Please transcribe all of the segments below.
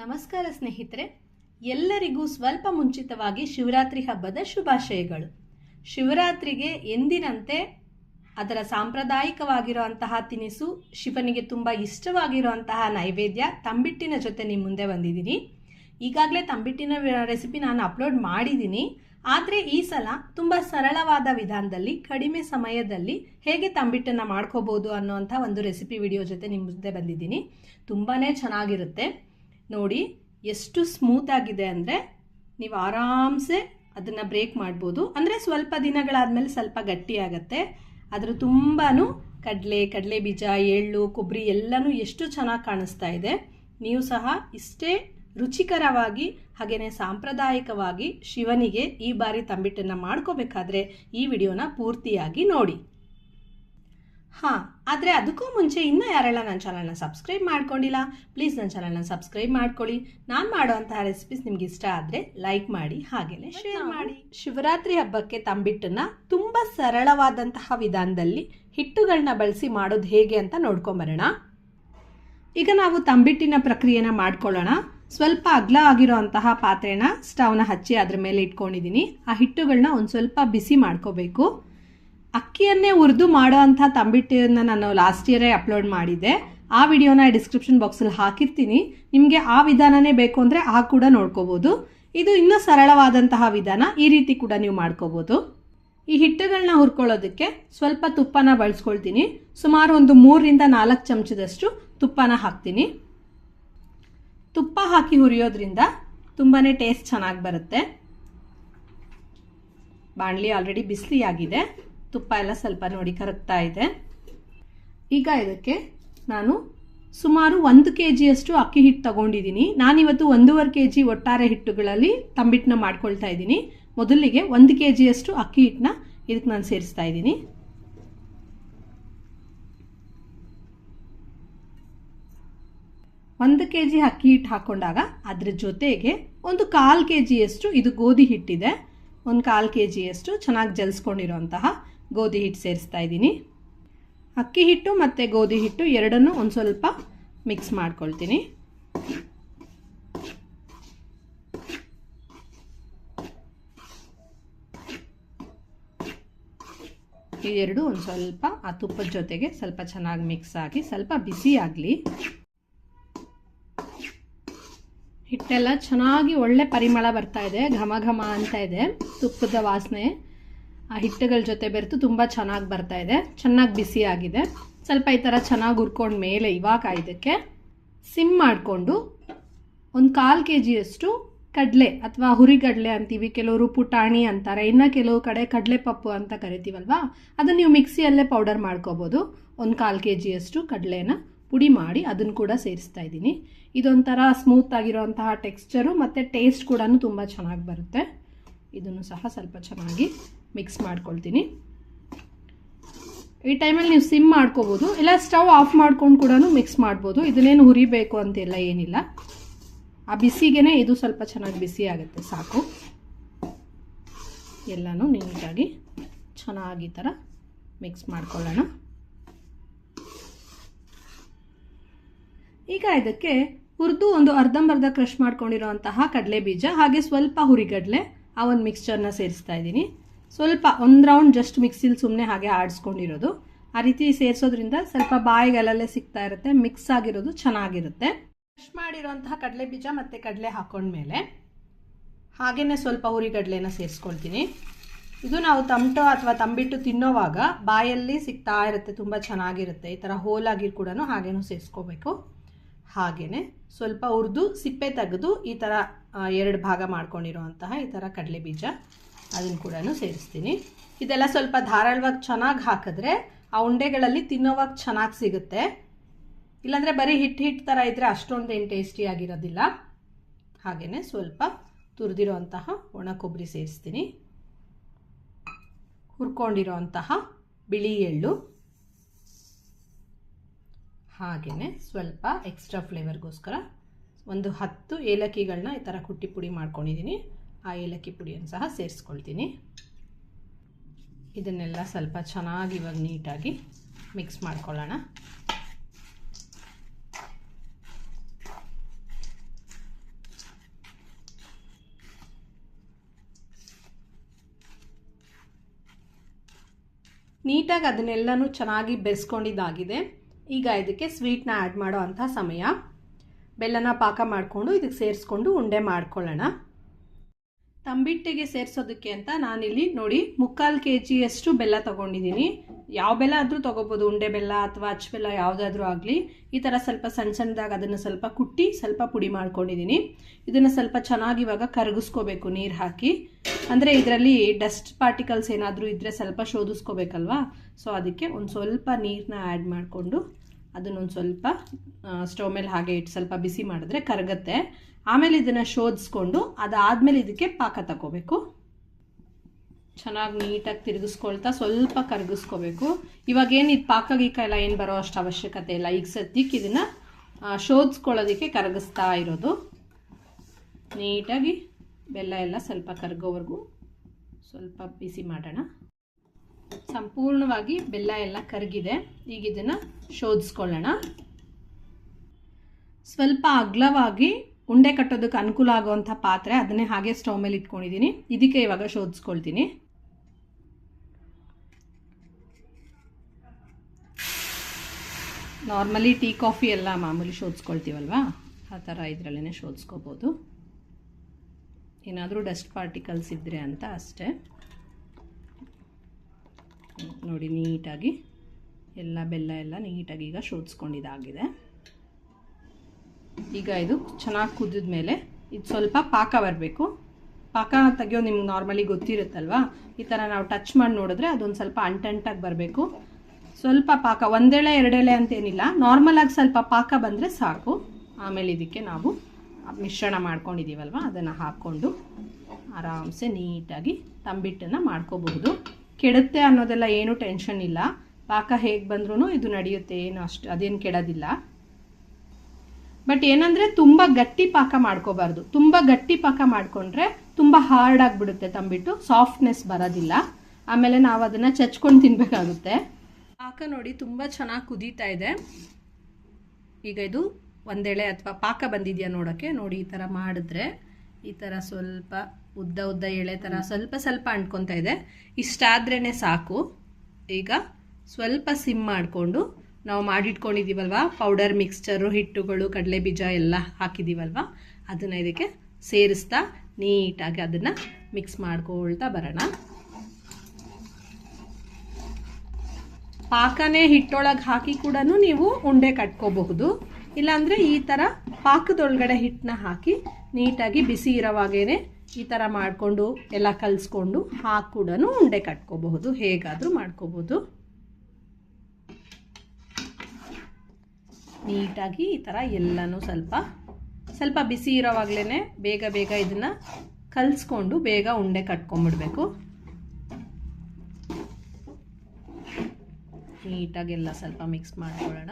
ನಮಸ್ಕಾರ ಸ್ನೇಹಿತರೆ, ಎಲ್ಲರಿಗೂ ಸ್ವಲ್ಪ ಮುಂಚಿತವಾಗಿ ಶಿವರಾತ್ರಿ ಹಬ್ಬದ ಶುಭಾಶಯಗಳು. ಶಿವರಾತ್ರಿಗೆ ಎಂದಿನಂತೆ ಅದರ ಸಾಂಪ್ರದಾಯಿಕವಾಗಿರುವಂತಹ ತಿನಿಸು, ಶಿವನಿಗೆ ತುಂಬ ಇಷ್ಟವಾಗಿರುವಂತಹ ನೈವೇದ್ಯ ತಂಬಿಟ್ಟಿನ ಜೊತೆ ನಿಮ್ಮ ಮುಂದೆ ಬಂದಿದ್ದೀನಿ. ಈಗಾಗಲೇ ತಂಬಿಟ್ಟಿನ ರೆಸಿಪಿ ನಾನು ಅಪ್ಲೋಡ್ ಮಾಡಿದ್ದೀನಿ. ಆದರೆ ಈ ಸಲ ತುಂಬ ಸರಳವಾದ ವಿಧಾನದಲ್ಲಿ, ಕಡಿಮೆ ಸಮಯದಲ್ಲಿ ಹೇಗೆ ತಂಬಿಟ್ಟನ್ನು ಮಾಡ್ಕೋಬೋದು ಅನ್ನೋಂಥ ಒಂದು ರೆಸಿಪಿ ವಿಡಿಯೋ ಜೊತೆ ನಿಮ್ಮ ಮುಂದೆ ಬಂದಿದ್ದೀನಿ. ತುಂಬಾ ಚೆನ್ನಾಗಿರುತ್ತೆ. ನೋಡಿ ಎಷ್ಟು ಸ್ಮೂತ್ ಆಗಿದೆ ಅಂದರೆ ನೀವು ಆರಾಮ್ಸೆ ಅದನ್ನು ಬ್ರೇಕ್ ಮಾಡ್ಬೋದು. ಅಂದರೆ ಸ್ವಲ್ಪ ದಿನಗಳಾದಮೇಲೆ ಸ್ವಲ್ಪ ಗಟ್ಟಿಯಾಗತ್ತೆ ಅದ್ರ ತುಂಬಾ ಕಡಲೆ ಕಡಲೆ ಬೀಜ ಎಳ್ಳು ಕೊಬ್ಬರಿ ಎಲ್ಲನೂ ಎಷ್ಟು ಚೆನ್ನಾಗಿ ಕಾಣಿಸ್ತಾ ಇದೆ. ನೀವು ಸಹ ಇಷ್ಟೇ ರುಚಿಕರವಾಗಿ ಹಾಗೆಯೇ ಸಾಂಪ್ರದಾಯಿಕವಾಗಿ ಶಿವನಿಗೆ ಈ ಬಾರಿ ತಂಬಿಟ್ಟನ್ನು ಮಾಡ್ಕೋಬೇಕಾದ್ರೆ ಈ ವಿಡಿಯೋನ ಪೂರ್ತಿಯಾಗಿ ನೋಡಿ. ಹಾಂ ಆದರೆ ಅದಕ್ಕೂ ಮುಂಚೆ ಇನ್ನೂ ಯಾರೆಲ್ಲ ನನ್ನ ಚಾನಲ್ನ ಸಬ್ಸ್ಕ್ರೈಬ್ ಮಾಡ್ಕೊಂಡಿಲ್ಲ ಪ್ಲೀಸ್ ನನ್ನ ಚಾನಲ್ನ ಸಬ್ಸ್ಕ್ರೈಬ್ ಮಾಡ್ಕೊಳ್ಳಿ. ನಾನು ಮಾಡುವಂತಹ ರೆಸಿಪೀಸ್ ನಿಮ್ಗೆ ಇಷ್ಟ ಆದರೆ ಲೈಕ್ ಮಾಡಿ ಹಾಗೆಯೇ ಶೇರ್ ಮಾಡಿ. ಶಿವರಾತ್ರಿ ಹಬ್ಬಕ್ಕೆ ತಂಬಿಟ್ಟನ್ನ ತುಂಬ ಸರಳವಾದಂತಹ ವಿಧಾನದಲ್ಲಿ ಹಿಟ್ಟುಗಳನ್ನ ಬಳಸಿ ಮಾಡೋದು ಹೇಗೆ ಅಂತ ನೋಡ್ಕೊಂಬರೋಣ. ಈಗ ನಾವು ತಂಬಿಟ್ಟಿನ ಪ್ರಕ್ರಿಯೆನ ಮಾಡ್ಕೊಳ್ಳೋಣ. ಸ್ವಲ್ಪ ಅಗ್ಲ ಆಗಿರೋ ಅಂತಹ ಪಾತ್ರೆನ ಸ್ಟವ್ನ ಹಚ್ಚಿ ಅದ್ರ ಮೇಲೆ ಇಟ್ಕೊಂಡಿದ್ದೀನಿ ಆ ಹಿಟ್ಟುಗಳನ್ನ ಒಂದು ಸ್ವಲ್ಪ ಬಿಸಿ ಮಾಡ್ಕೋಬೇಕು. ಅಕ್ಕಿಯನ್ನೇ ಹುರಿದು ಮಾಡೋ ಅಂಥ ತಂಬಿಟ್ಟಿಯನ್ನು ನಾನು ಲಾಸ್ಟ್ ಇಯರೇ ಅಪ್ಲೋಡ್ ಮಾಡಿದ್ದೆ. ಆ ವಿಡಿಯೋನ ಡಿಸ್ಕ್ರಿಪ್ಷನ್ ಬಾಕ್ಸಲ್ಲಿ ಹಾಕಿರ್ತೀನಿ. ನಿಮಗೆ ಆ ವಿಧಾನನೇ ಬೇಕು ಅಂದರೆ ಆ ಕೂಡ ನೋಡ್ಕೋಬೋದು. ಇದು ಇನ್ನೂ ಸರಳವಾದಂತಹ ವಿಧಾನ. ಈ ರೀತಿ ಕೂಡ ನೀವು ಮಾಡ್ಕೋಬೋದು. ಈ ಹಿಟ್ಟುಗಳನ್ನ ಹುರ್ಕೊಳ್ಳೋದಕ್ಕೆ ಸ್ವಲ್ಪ ತುಪ್ಪನ ಬಳಸ್ಕೊಳ್ತೀನಿ. ಸುಮಾರು ಒಂದು ಮೂರರಿಂದ ನಾಲ್ಕು ಚಮಚದಷ್ಟು ತುಪ್ಪನ ಹಾಕ್ತೀನಿ. ತುಪ್ಪ ಹಾಕಿ ಹುರಿಯೋದ್ರಿಂದ ತುಂಬಾ ಟೇಸ್ಟ್ ಚೆನ್ನಾಗಿ ಬರುತ್ತೆ. ಬಾಣಲಿ ಆಲ್ರೆಡಿ ಬಿಸಿಲಿ ಆಗಿದೆ ತುಪ್ಪ ಎಲ್ಲ ಸ್ವಲ್ಪ ನೋಡಿ ಕರಗ್ತಾ ಇದೆ. ಈಗ ಇದಕ್ಕೆ ನಾನು ಸುಮಾರು ಒಂದು ಕೆ ಜಿಯಷ್ಟು ಅಕ್ಕಿ ಹಿಟ್ಟು ತಗೊಂಡಿದ್ದೀನಿ. ನಾನಿವತ್ತು ಒಂದೂವರೆ ಕೆ ಜಿ ಒಟ್ಟಾರೆ ಹಿಟ್ಟುಗಳಲ್ಲಿ ತಂಬಿಟ್ಟನ್ನ ಮಾಡ್ಕೊಳ್ತಾ ಇದ್ದೀನಿ. ಮೊದಲಿಗೆ ಒಂದು ಕೆ ಜಿಯಷ್ಟು ಅಕ್ಕಿ ಹಿಟ್ಟನ್ನ ಇದಕ್ಕೆ ನಾನು ಸೇರಿಸ್ತಾ ಇದ್ದೀನಿ. ಒಂದು ಕೆ ಜಿ ಅಕ್ಕಿ ಹಿಟ್ಟು ಹಾಕೊಂಡಾಗ ಅದ್ರ ಜೊತೆಗೆ ಒಂದು ಕಾಲು ಕೆ ಜಿಯಷ್ಟು ಇದು ಗೋಧಿ ಹಿಟ್ಟಿದೆ. ಒಂದು ಕಾಲು ಕೆ ಜಿಯಷ್ಟು ಚೆನ್ನಾಗಿ ಜಲ್ಸ್ಕೊಂಡಿರೋಂತಹ ಗೋಧಿ ಹಿಟ್ಟು ಸೇರಿಸ್ತಾ ಇದ್ದೀನಿ. ಅಕ್ಕಿ ಹಿಟ್ಟು ಮತ್ತು ಗೋಧಿ ಹಿಟ್ಟು ಎರಡನ್ನೂ ಒಂದು ಸ್ವಲ್ಪ ಮಿಕ್ಸ್ ಮಾಡ್ಕೊಳ್ತೀನಿ. ಎರಡು ಒಂದು ಸ್ವಲ್ಪ ಆ ತುಪ್ಪದ ಜೊತೆಗೆ ಸ್ವಲ್ಪ ಚೆನ್ನಾಗಿ ಮಿಕ್ಸ್ ಆಗಿ, ಸ್ವಲ್ಪ ಬಿಸಿ ಆಗಲಿ. ಹಿಟ್ಟೆಲ್ಲ ಚೆನ್ನಾಗಿ ಒಳ್ಳೆ ಪರಿಮಳ ಬರ್ತಾ ಇದೆ, ಘಮ ಘಮ ಅಂತ ಇದೆ ತುಪ್ಪದ ವಾಸನೆ. ಹಿಟ್ಟುಗಳ ಜೊತೆ ಬೆರೆತು ತುಂಬ ಚೆನ್ನಾಗಿ ಬರ್ತಾ ಇದೆ. ಚೆನ್ನಾಗಿ ಬಿಸಿ ಆಗಿದೆ. ಸ್ವಲ್ಪ ಈ ಥರ ಚೆನ್ನಾಗಿ ಹುರ್ಕೊಂಡ ಮೇಲೆ ಇವಾಗ ಇದಕ್ಕೆ ಸಿಮ್ ಮಾಡಿಕೊಂಡು ಒಂದು ಕಾಲು ಕೆ ಜಿಯಷ್ಟು ಕಡಲೆ ಅಥವಾ ಹುರಿಗಡಲೆ ಅಂತೀವಿ. ಕೆಲವರು ಪುಟಾಣಿ ಅಂತಾರೆ. ಇನ್ನು ಕೆಲವು ಕಡೆ ಕಡಲೆ ಪಪ್ಪು ಅಂತ ಕರಿತೀವಲ್ವಾ? ಅದನ್ನು ನೀವು ಮಿಕ್ಸಿಯಲ್ಲೇ ಪೌಡರ್ ಮಾಡ್ಕೋಬೋದು. ಒಂದು ಕಾಲು ಕೆ ಜಿಯಷ್ಟು ಕಡಲೆನ ಪುಡಿ ಮಾಡಿ ಅದನ್ನು ಕೂಡ ಸೇರಿಸ್ತಾ ಇದ್ದೀನಿ. ಇದೊಂಥರ ಸ್ಮೂತ್ ಆಗಿರೋಂತಹ ಟೆಕ್ಸ್ಚರು ಮತ್ತು ಟೇಸ್ಟ್ ಕೂಡ ತುಂಬ ಚೆನ್ನಾಗಿ ಬರುತ್ತೆ. ಇದನ್ನು ಸಹ ಸ್ವಲ್ಪ ಚೆನ್ನಾಗಿ ಮಿಕ್ಸ್ ಮಾಡ್ಕೊಳ್ತೀನಿ. ಈ ಟೈಮಲ್ಲಿ ನೀವು ಸಿಮ್ ಮಾಡ್ಕೋಬೋದು. ಇಲ್ಲ, ಸ್ಟವ್ ಆಫ್ ಮಾಡ್ಕೊಂಡು ಕೂಡ ಮಿಕ್ಸ್ ಮಾಡ್ಬೋದು. ಇದನ್ನೇನು ಹುರಿಬೇಕು ಅಂತೆಲ್ಲ ಏನಿಲ್ಲ. ಆ ಬಿಸಿಗೆನೇ ಇದು ಸ್ವಲ್ಪ ಚೆನ್ನಾಗಿ ಬಿಸಿ ಆಗುತ್ತೆ, ಸಾಕು. ಎಲ್ಲನೂ ನೀಟಾಗಿ ಚೆನ್ನಾಗಿ ಥರ ಮಿಕ್ಸ್ ಮಾಡ್ಕೊಳ್ಳೋಣ. ಈಗ ಇದಕ್ಕೆ ಹುರಿದು ಒಂದು ಅರ್ಧಂಬರ್ಧ ಕ್ರಷ್ ಮಾಡ್ಕೊಂಡಿರೋಂತಹ ಕಡಲೆ ಬೀಜ ಹಾಗೆ ಸ್ವಲ್ಪ ಹುರಿಗಡಲೆ, ಆ ಒಂದು ಮಿಕ್ಸ್ಚರ್ನ ಸೇರಿಸ್ತಾ ಇದ್ದೀನಿ. ಸ್ವಲ್ಪ ಒಂದು ರೌಂಡ್ ಜಸ್ಟ್ ಮಿಕ್ಸಿಲಿ ಸುಮ್ಮನೆ ಹಾಗೆ ಆಡಿಸ್ಕೊಂಡಿರೋದು. ಆ ರೀತಿ ಸೇರಿಸೋದ್ರಿಂದ ಸ್ವಲ್ಪ ಬಾಯಿಗಲ್ಲೇ ಸಿಗ್ತಾ ಇರುತ್ತೆ ಮಿಕ್ಸ್ ಆಗಿರೋದು ಚೆನ್ನಾಗಿರುತ್ತೆ. ಕ್ರಶ್ ಮಾಡಿರೋಂತಹ ಕಡಲೆ ಬೀಜ ಮತ್ತು ಕಡಲೆ ಹಾಕೊಂಡ್ಮೇಲೆ ಹಾಗೆಯೇ ಸ್ವಲ್ಪ ಹುರಿಗಡಲೆನ ಸೇರಿಸ್ಕೊಳ್ತೀನಿ. ಇದು ನಾವು ತಮಟೋ ಅಥವಾ ತಂಬಿಟ್ಟು ತಿನ್ನೋವಾಗ ಬಾಯಲ್ಲಿ ಸಿಗ್ತಾ ಇರುತ್ತೆ, ತುಂಬ ಚೆನ್ನಾಗಿರುತ್ತೆ. ಈ ಥರ ಹೋಲಾಗಿ ಕೂಡ ಹಾಗೇನೂ ಸೇರಿಸ್ಕೋಬೇಕು. ಹಾಗೆಯೇ ಸ್ವಲ್ಪ ಹುರಿದು, ಸಿಪ್ಪೆ ತೆಗೆದು ಈ ಥರ ಎರಡು ಭಾಗ ಮಾಡ್ಕೊಂಡಿರುವಂತಹ ಈ ಥರ ಕಡಲೆ ಬೀಜ. ಅದನ್ನು ಕೂಡ ಸೇರಿಸ್ತೀನಿ. ಇದೆಲ್ಲ ಸ್ವಲ್ಪ ಧಾರಾಳವಾಗಿ ಚೆನ್ನಾಗಿ ಹಾಕಿದ್ರೆ ಆ ಉಂಡೆಗಳಲ್ಲಿ ತಿನ್ನೋವಾಗ ಚೆನ್ನಾಗಿ ಸಿಗುತ್ತೆ. ಇಲ್ಲಾಂದರೆ ಬರೀ ಹಿಟ್ಟು ಹಿಟ್ಟು ಥರ ಇದ್ದರೆ ಅಷ್ಟೊಂದು ಏನು ಟೇಸ್ಟಿಯಾಗಿರೋದಿಲ್ಲ ಹಾಗೆಯೇ ಸ್ವಲ್ಪ ತುರಿದಿರೋಂತಹ ಒಣ ಕೊಬ್ಬರಿ ಸೇರಿಸ್ತೀನಿ. ಹುರ್ಕೊಂಡಿರೋಂತಹ ಬಿಳಿ ಎಳ್ಳು. ಹಾಗೆಯೇ ಸ್ವಲ್ಪ ಎಕ್ಸ್ಟ್ರಾ ಫ್ಲೇವರ್ಗೋಸ್ಕರ ಒಂದು ಹತ್ತು ಏಲಕ್ಕಿಗಳನ್ನ ಈ ಥರ ಕುಟ್ಟಿ ಪುಡಿ ಮಾಡ್ಕೊಂಡಿದ್ದೀನಿ ಆ ಏಲಕ್ಕಿ ಪುಡಿಯನ್ನು ಸಹ ಸೇರಿಸ್ಕೊಳ್ತೀನಿ. ಇದನ್ನೆಲ್ಲ ಸ್ವಲ್ಪ ಚೆನ್ನಾಗಿ ಇವಾಗ ನೀಟಾಗಿ ಮಿಕ್ಸ್ ಮಾಡ್ಕೊಳ್ಳೋಣ. ನೀಟಾಗಿ ಅದನ್ನೆಲ್ಲನೂ ಚೆನ್ನಾಗಿ ಬೆಸ್ಕೊಂಡಿದ್ದಾಗಿದೆ ಈಗ ಇದಕ್ಕೆ ಸ್ವೀಟ್ನ ಆ್ಯಡ್ ಮಾಡೋ ಅಂಥ ಸಮಯ. ಬೆಲ್ಲನ ಪಾಕ ಮಾಡಿಕೊಂಡು ಇದಕ್ಕೆ ಸೇರಿಸ್ಕೊಂಡು ಉಂಡೆ ಮಾಡ್ಕೊಳ್ಳೋಣ. ತಂಬಿಟ್ಟಿಗೆ ಸೇರಿಸೋದಕ್ಕೆ ಅಂತ ನಾನಿಲ್ಲಿ ನೋಡಿ ಮುಕ್ಕಾಲು ಕೆ ಜಿಯಷ್ಟು ಬೆಲ್ಲ ತೊಗೊಂಡಿದ್ದೀನಿ. ಯಾವ ಬೆಲ್ಲ ಆದರೂ ತೊಗೋಬೋದು, ಉಂಡೆ ಬೆಲ್ಲ ಅಥವಾ ಅಚ್ಚ ಬೆಲ್ಲ ಯಾವುದಾದ್ರೂ ಆಗಲಿ. ಈ ಥರ ಸ್ವಲ್ಪ ಸಣ್ಣ ಸಣ್ಣದಾಗಿ ಅದನ್ನು ಸ್ವಲ್ಪ ಕುಟ್ಟಿ ಸ್ವಲ್ಪ ಪುಡಿ ಮಾಡ್ಕೊಂಡಿದ್ದೀನಿ. ಇದನ್ನು ಸ್ವಲ್ಪ ಚೆನ್ನಾಗಿ ಇವಾಗ ಕರಗಿಸ್ಕೋಬೇಕು ನೀರು ಹಾಕಿ. ಅಂದರೆ ಇದರಲ್ಲಿ ಡಸ್ಟ್ ಪಾರ್ಟಿಕಲ್ಸ್ ಏನಾದರೂ ಇದ್ದರೆ ಸ್ವಲ್ಪ ಶೋಧಿಸ್ಕೋಬೇಕಲ್ವಾ? ಸೊ, ಅದಕ್ಕೆ ಒಂದು ಸ್ವಲ್ಪ ನೀರನ್ನ ಆ್ಯಡ್ ಮಾಡಿಕೊಂಡು ಅದನ್ನೊಂದು ಸ್ವಲ್ಪ ಸ್ಟವ್ ಮೇಲೆ ಹಾಗೆ ಇಟ್ಟು ಸ್ವಲ್ಪ ಬಿಸಿ ಮಾಡಿದ್ರೆ ಕರಗತ್ತೆ. ಆಮೇಲೆ ಇದನ್ನು ಶೋಧಿಸ್ಕೊಂಡು ಅದಾದಮೇಲೆ ಇದಕ್ಕೆ ಪಾಕ ತಗೋಬೇಕು ಚೆನ್ನಾಗಿ ನೀಟಾಗಿ ತಿರುಗಿಸ್ಕೊಳ್ತಾ ಸ್ವಲ್ಪ ಕರಗಿಸ್ಕೋಬೇಕು. ಇವಾಗ ಏನು ಇದು ಪಾಕ ಗೀಕ ಎಲ್ಲ ಏನು ಬರೋ ಅಷ್ಟು ಅವಶ್ಯಕತೆ ಇಲ್ಲ. ಈಗ ಸದ್ಯಕ್ಕೆ ಇದನ್ನು ಶೋಧಿಸ್ಕೊಳ್ಳೋದಕ್ಕೆ ಕರಗಿಸ್ತಾ ಇರೋದು. ನೀಟಾಗಿ ಬೆಲ್ಲ ಎಲ್ಲ ಸ್ವಲ್ಪ ಕರಗೋವರೆಗೂ ಸ್ವಲ್ಪ ಬಿಸಿ ಮಾಡೋಣ. ಸಂಪೂರ್ಣವಾಗಿ ಬೆಲ್ಲ ಎಲ್ಲ ಕರಗಿದೆ. ಈಗ ಇದನ್ನು ಶೋಧಿಸ್ಕೊಳ್ಳೋಣ. ಸ್ವಲ್ಪ ಅಗ್ಲವಾಗಿ ಉಂಡೆ ಕಟ್ಟೋದಕ್ಕೆ ಅನುಕೂಲ ಆಗುವಂಥ ಪಾತ್ರೆ ಅದನ್ನೇ ಹಾಗೆ ಸ್ಟವ್ ಮೇಲೆ ಇಟ್ಕೊಂಡಿದ್ದೀನಿ. ಇದಕ್ಕೆ ಇವಾಗ ಶೋಧಿಸ್ಕೊಳ್ತೀನಿ. ನಾರ್ಮಲಿ ಟೀ, ಕಾಫಿ ಎಲ್ಲ ಮಾಮೂಲಿ ಶೋಧಿಸ್ಕೊಳ್ತೀವಲ್ವಾ? ಆ ಥರ ಇದರಲ್ಲೇ ಶೋಧಿಸ್ಕೋಬೋದು. ಏನಾದರೂ ಡಸ್ಟ್ ಪಾರ್ಟಿಕಲ್ಸ್ ಇದ್ದರೆ ಅಂತ ಅಷ್ಟೇ. ನೋಡಿ, ನೀಟಾಗಿ ಎಲ್ಲ ಬೆಲ್ಲ ಎಲ್ಲ ನೀಟಾಗಿ ಈಗ ಶೋಧಿಸ್ಕೊಂಡಿದ್ದಾಗಿದೆ. ಈಗ ಇದು ಚೆನ್ನಾಗಿ ಕುದಿದ ಮೇಲೆ ಇದು ಸ್ವಲ್ಪ ಪಾಕ ಬರಬೇಕು. ಪಾಕ ತೆಗಿಯೋ ನಿಮ್ಗೆ ನಾರ್ಮಲಿ ಗೊತ್ತಿರುತ್ತಲ್ವಾ? ಈ ಥರ ನಾವು ಟಚ್ ಮಾಡಿ ನೋಡಿದ್ರೆ ಅದೊಂದು ಸ್ವಲ್ಪ ಅಂಟಂಟಾಗಿ ಬರಬೇಕು. ಸ್ವಲ್ಪ ಪಾಕ, ಒಂದೆಳೆ, ಎರಡೆಳೆ ಅಂತೇನಿಲ್ಲ ನಾರ್ಮಲಾಗಿ ಸ್ವಲ್ಪ ಪಾಕ ಬಂದರೆ ಸಾಕು. ಆಮೇಲೆ ಇದಕ್ಕೆ ನಾವು ಮಿಶ್ರಣ ಮಾಡ್ಕೊಂಡಿದ್ದೀವಲ್ವ ಅದನ್ನು ಹಾಕ್ಕೊಂಡು ಆರಾಮ್ಸೆ ನೀಟಾಗಿ ತಂಬಿಟ್ಟನ್ನು ಮಾಡ್ಕೋಬಹುದು. ಕೆಡುತ್ತೆ ಅನ್ನೋದೆಲ್ಲ ಏನೂ ಟೆನ್ಷನ್ ಇಲ್ಲ. ಪಾಕ ಹೇಗೆ ಬಂದ್ರೂ ಇದು ನಡೆಯುತ್ತೆ, ಏನು ಅಷ್ಟು, ಅದೇನು ಕೆಡೋದಿಲ್ಲ. ಬಟ್ ಏನಂದರೆ ತುಂಬ ಗಟ್ಟಿ ಪಾಕ ಮಾಡ್ಕೋಬಾರ್ದು. ತುಂಬ ಗಟ್ಟಿ ಪಾಕ ಮಾಡಿಕೊಂಡ್ರೆ ತುಂಬ ಹಾರ್ಡ್ ಆಗಿಬಿಡುತ್ತೆ ತಂಬಿಟ್ಟು ಸಾಫ್ಟ್ನೆಸ್ ಬರೋದಿಲ್ಲ. ಆಮೇಲೆ ನಾವು ಅದನ್ನು ಚಚ್ಕೊಂಡು ತಿನ್ಬೇಕಾಗುತ್ತೆ. ಪಾಕ ನೋಡಿ ತುಂಬ ಚೆನ್ನಾಗಿ ಕುದೀತಾ ಇದೆ. ಈಗ ಇದು ಒಂದೆಳೆ ಅಥವಾ ಪಾಕ ಬಂದಿದೆಯಾ ನೋಡೋಕ್ಕೆ ನೋಡಿ ಈ ಥರ ಮಾಡಿದ್ರೆ, ಈ ಥರ ಸ್ವಲ್ಪ ಉದ್ದ ಉದ್ದ ಎಳೆ ಥರ ಸ್ವಲ್ಪ ಸ್ವಲ್ಪ ಅಂಟ್ಕೊತಾ ಇದೆ. ಇಷ್ಟಾದ್ರೇ ಸಾಕು. ಈಗ ಸ್ವಲ್ಪ ಸಿಮ್ ಮಾಡಿಕೊಂಡು ನಾವು ಮಾಡಿಟ್ಕೊಂಡಿದ್ದೀವಲ್ವ ಪೌಡರ್, ಮಿಕ್ಸ್ಚರು, ಹಿಟ್ಟುಗಳು ಕಡಲೆ ಬೀಜ ಎಲ್ಲ ಹಾಕಿದ್ದೀವಲ್ವ ಅದನ್ನು ಇದಕ್ಕೆ ಸೇರಿಸ್ತಾ ನೀಟಾಗಿ ಅದನ್ನು ಮಿಕ್ಸ್ ಮಾಡ್ಕೊಳ್ತಾ ಬರೋಣ. ಪಾಕನೇ ಹಿಟ್ಟೊಳಗೆ ಹಾಕಿ ಕೂಡ ನೀವು ಉಂಡೆ ಕಟ್ಕೋಬಹುದು. ಇಲ್ಲಾಂದರೆ ಈ ಥರ ಪಾಕದೊಳಗಡೆ ಹಿಟ್ಟನ್ನ ಹಾಕಿ ನೀಟಾಗಿ ಬಿಸಿ ಇರೋವಾಗೇ ಈ ಥರ ಮಾಡಿಕೊಂಡು ಎಲ್ಲ ಕಲಿಸ್ಕೊಂಡು ಹಾಕಿ ಕೂಡ ಉಂಡೆ ಕಟ್ಕೋಬಹುದು, ಹೇಗಾದರೂ ಮಾಡ್ಕೋಬಹುದು. ನೀಟಾಗಿ ಈ ಥರ ಎಲ್ಲನೂ ಸ್ವಲ್ಪ ಸ್ವಲ್ಪ ಬಿಸಿ ಇರೋವಾಗಲೇ ಬೇಗ ಬೇಗ ಇದನ್ನು ಕಲಿಸ್ಕೊಂಡು ಬೇಗ ಉಂಡೆ ಕಟ್ಕೊಂಬಿಡ್ಬೇಕು. ನೀಟಾಗೆಲ್ಲ ಸ್ವಲ್ಪ ಮಿಕ್ಸ್ ಮಾಡ್ಕೊಳ್ಳೋಣ.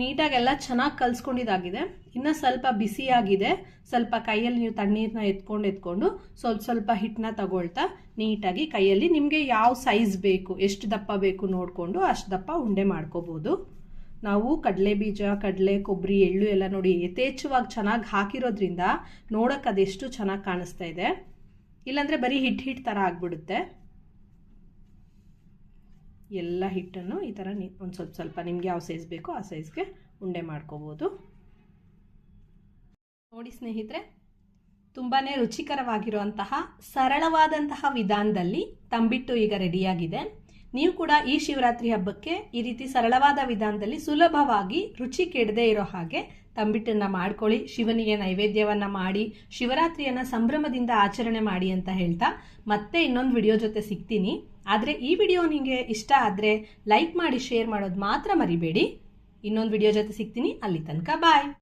ನೀಟಾಗೆಲ್ಲ ಚೆನ್ನಾಗಿ ಕಲಿಸ್ಕೊಂಡಿದ್ದಾಗಿದೆ. ಇನ್ನು ಸ್ವಲ್ಪ ಬಿಸಿಯಾಗಿದೆ ಸ್ವಲ್ಪ ಕೈಯಲ್ಲಿ ನೀವು ತಣ್ಣೀರನ್ನ ಎತ್ಕೊಂಡು ಎತ್ಕೊಂಡು ಸ್ವಲ್ಪ ಸ್ವಲ್ಪ ಹಿಟ್ಟನ್ನ ತಗೊಳ್ತಾ ನೀಟಾಗಿ ಕೈಯಲ್ಲಿ ನಿಮಗೆ ಯಾವ ಸೈಜ್ ಬೇಕು, ಎಷ್ಟು ದಪ್ಪ ಬೇಕು ನೋಡಿಕೊಂಡು ಅಷ್ಟು ದಪ್ಪ ಉಂಡೆ ಮಾಡ್ಕೋಬೋದು. ನಾವು ಕಡಲೆ ಬೀಜ ಕಡಲೆ ಕೊಬ್ಬರಿ ಎಳ್ಳು ಎಲ್ಲ ನೋಡಿ ಯಥೇಚ್ಛವಾಗಿ ಚೆನ್ನಾಗಿ ಹಾಕಿರೋದ್ರಿಂದ ನೋಡೋಕೆ ಅದೆಷ್ಟು ಚೆನ್ನಾಗಿ ಕಾಣಿಸ್ತಾ ಇದೆ. ಇಲ್ಲಾಂದರೆ ಬರೀ ಹಿಟ್ಟು ಹಿಟ್ಟು ಥರ ಆಗಿಬಿಡುತ್ತೆ. ಎಲ್ಲ ಹಿಟ್ಟನ್ನು ಈ ಥರ ಒಂದು ಸ್ವಲ್ಪ ಸ್ವಲ್ಪ ನಿಮಗೆ ಯಾವ ಸೈಜ್ ಬೇಕೋ ಆ ಸೈಜ್ಗೆ ಉಂಡೆ ಮಾಡ್ಕೋಬೋದು. ನೋಡಿ ಸ್ನೇಹಿತರೆ ತುಂಬಾ ರುಚಿಕರವಾಗಿರುವಂತಹ ಸರಳವಾದಂತಹ ವಿಧಾನದಲ್ಲಿ ತಂಬಿಟ್ಟು ಈಗ ರೆಡಿಯಾಗಿದೆ. ನೀವು ಕೂಡ ಈ ಶಿವರಾತ್ರಿ ಹಬ್ಬಕ್ಕೆ ಈ ರೀತಿ ಸರಳವಾದ ವಿಧಾನದಲ್ಲಿ ಸುಲಭವಾಗಿ ರುಚಿ ಕೆಡದೇ ಇರೋ ಹಾಗೆ ತಂಬಿಟ್ಟನ್ನು ಮಾಡ್ಕೊಳ್ಳಿ. ಶಿವನಿಗೆ ನೈವೇದ್ಯವನ್ನು ಮಾಡಿ, ಶಿವರಾತ್ರಿಯನ್ನು ಸಂಭ್ರಮದಿಂದ ಆಚರಣೆ ಮಾಡಿ ಅಂತ ಹೇಳ್ತಾ ಮತ್ತೆ ಇನ್ನೊಂದು ವಿಡಿಯೋ ಜೊತೆ ಸಿಗ್ತೀನಿ. ಆದರೆ ಈ ವಿಡಿಯೋ ನಿಮಗೆ ಇಷ್ಟ ಆದರೆ ಲೈಕ್ ಮಾಡಿ ಶೇರ್ ಮಾಡೋದು ಮಾತ್ರ ಮರಿಬೇಡಿ. ಇನ್ನೊಂದು ವಿಡಿಯೋ ಜೊತೆ ಸಿಗ್ತೀನಿ. ಅಲ್ಲಿ ತನಕ ಬಾಯ್